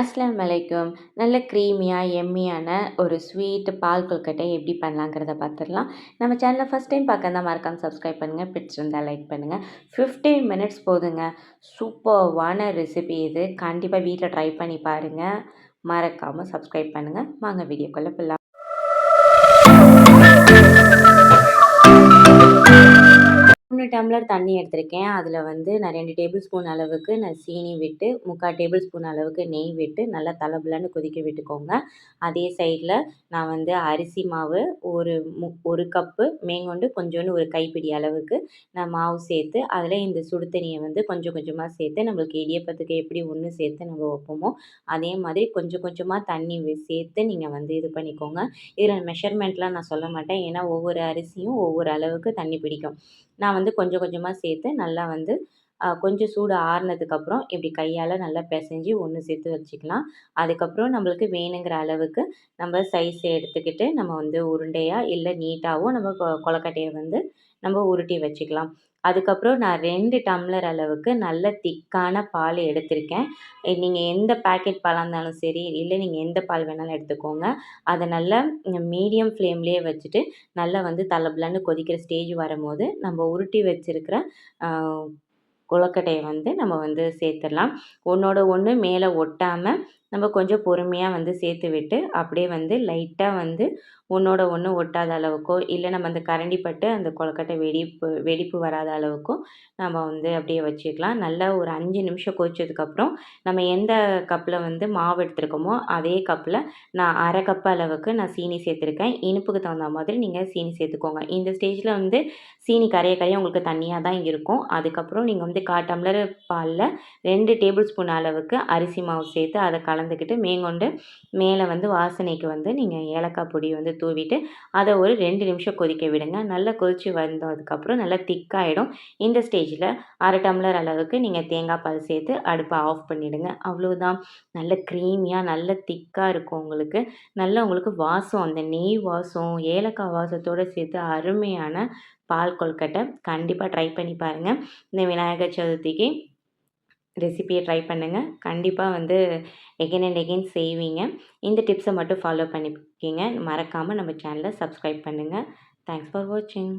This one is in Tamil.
அஸ்லாம் அலைக்கும். நல்ல க்ரீமியாக எம்மியான ஒரு ஸ்வீட் பால் கொழுக்கட்டை எப்படி பண்ணலாங்கிறத பார்த்துடலாம் நம்ம சேனலை ஃபஸ்ட் டைம் பார்க்கறதா மறக்காம சப்ஸ்கிரைப் பண்ணுங்கள் பிடிச்சிருந்தால் லைக் பண்ணுங்கள் ஃபிஃப்டீன் மினிட்ஸ் போதுங்க. சூப்பர்வான ரெசிபி இது. கண்டிப்பாக வீட்டில் ட்ரை பண்ணி பாருங்கள் மறக்காமல் சப்ஸ்கிரைப் பண்ணுங்கள் வாங்க வீடியோக்குள்ளே போகலாம் டம்ளர் தண்ணி எடுத்திருக்கேன். அதில் வந்து நான் ரெண்டு டேபிள் ஸ்பூன் அளவுக்கு நான் சீனி விட்டு முக்கால் டேபிள் ஸ்பூன் அளவுக்கு நெய் விட்டு நல்லா தலபுலன்னு கொதிக்க விட்டுக்கோங்க. அதே சைடில் நான் வந்து அரிசி மாவு ஒரு மு ஒரு கப்பு மேங்கொண்டு கொஞ்சோண்டு ஒரு கைப்பிடி அளவுக்கு நான் மாவு சேர்த்து அதில் இந்த சுடு தண்ணியை வந்து கொஞ்சம் கொஞ்சமாக சேர்த்து நம்மளுக்கு இடியப்பத்துக்கு எப்படி ஒன்று சேர்த்து நம்ம வைப்போமோ அதே மாதிரி கொஞ்சம் கொஞ்சமாக தண்ணி சேர்த்து நீங்கள் வந்து இது பண்ணிக்கோங்க. இதில் மெஷர்மெண்ட்லாம் நான் சொல்ல மாட்டேன். ஏன்னா ஒவ்வொரு அரிசியும் ஒவ்வொரு அளவுக்கு தண்ணி பிடிக்கும். நான் வந்து கொஞ்சம் கொஞ்சம் கொஞ்சமாக சேர்த்து நல்லா வந்து கொஞ்சம் சூடு ஆறுனதுக்கப்புறம் இப்படி கையால் நல்லா பிசைஞ்சு ஒன்று சேர்த்து வச்சுக்கலாம். அதுக்கப்புறம் நம்மளுக்கு வேணுங்கிற அளவுக்கு நம்ம சைஸை எடுத்துக்கிட்டு நம்ம வந்து உருண்டையாக இல்லை நீட்டாகவும் நம்ம கொ வந்து நம்ம உருட்டி வச்சுக்கலாம். அதுக்கப்புறம் நான் ரெண்டு டம்ளர் அளவுக்கு நல்ல திக்கான பால் எடுத்திருக்கேன். நீங்கள் எந்த பேக்கெட் பாலாக இருந்தாலும் சரி இல்லை நீங்கள் எந்த பால் வேணாலும் எடுத்துக்கோங்க. அதை நல்லா மீடியம் ஃப்ளேம்லேயே வச்சுட்டு நல்லா வந்து தலபலன்னு கொதிக்கிற ஸ்டேஜ் வரும்போது நம்ம உருட்டி வச்சுருக்கிற கொழுக்கட்டையை வந்து நம்ம வந்து சேர்த்துடலாம். ஒன்றோட ஒன்று மேலே ஒட்டாமல் நம்ம கொஞ்சம் பொறுமையாக வந்து சேர்த்து விட்டு அப்படியே வந்து லைட்டாக வந்து ஒன்றோட ஒன்று ஒட்டாத அளவுக்கோ இல்லை நம்ம அந்த கரண்டி பட்டு அந்த கொழுக்கட்டை வெடிப்பு வெடிப்பு வராத அளவுக்கும் நம்ம வந்து அப்படியே வச்சுக்கலாம். நல்லா ஒரு அஞ்சு நிமிஷம் கொதிச்சதுக்கப்புறம் நம்ம எந்த கப்பில் வந்து மாவு எடுத்துருக்கோமோ அதே கப்பில் நான் அரை கப் அளவுக்கு நான் சீனி சேர்த்துருக்கேன். இனிப்புக்கு தகுந்த மாதிரி நீங்கள் சீனி சேர்த்துக்கோங்க. இந்த ஸ்டேஜில் வந்து சீனி கரைய கரைய உங்களுக்கு தண்ணியாக தான் இருக்கும். அதுக்கப்புறம் நீங்கள் வந்து கா டம்ளர் பாலில் ரெண்டு டேபிள் ஸ்பூன் அளவுக்கு அரிசி மாவு சேர்த்து அதை கலந்துக்கிட்டு மேங்கொண்டு மேலே வந்து வாசனைக்கு வந்து நீங்கள் ஏலக்காய் பொடி வந்து தூவிட்டு அதை ஒரு ரெண்டு நிமிஷம் கொதிக்க விடுங்க. நல்லா கொதித்து வந்ததுக்கப்புறம் நல்லா திக்காகிடும் இந்த ஸ்டேஜில் அரை டம்ளர் அளவுக்கு நீங்கள் தேங்காய் பால் சேர்த்து அடுப்பை ஆஃப் பண்ணிவிடுங்க அவ்வளோதான் நல்ல க்ரீமியாக நல்ல திக்காக இருக்கும் உங்களுக்கு. நல்ல உங்களுக்கு வாசம் அந்த நெய் வாசம் ஏலக்காய் வாசத்தோடு சேர்த்து அருமையான பால் கொழுக்கட்டை கண்டிப்பாக ட்ரை பண்ணி பாருங்கள் இந்த விநாயகர் சதுர்த்திக்கு ரெசிபியை ட்ரை பண்ணுங்கள் கண்டிப்பாக வந்து எகெயின் அண்ட் எகெயின் செய்வீங்க. இந்த டிப்ஸை மட்டும் ஃபாலோ பண்ணிக்கிங்க. மறக்காமல் நம்ம சேனலை சப்ஸ்கிரைப் பண்ணுங்கள் தேங்க்ஸ் ஃபார் வாட்சிங்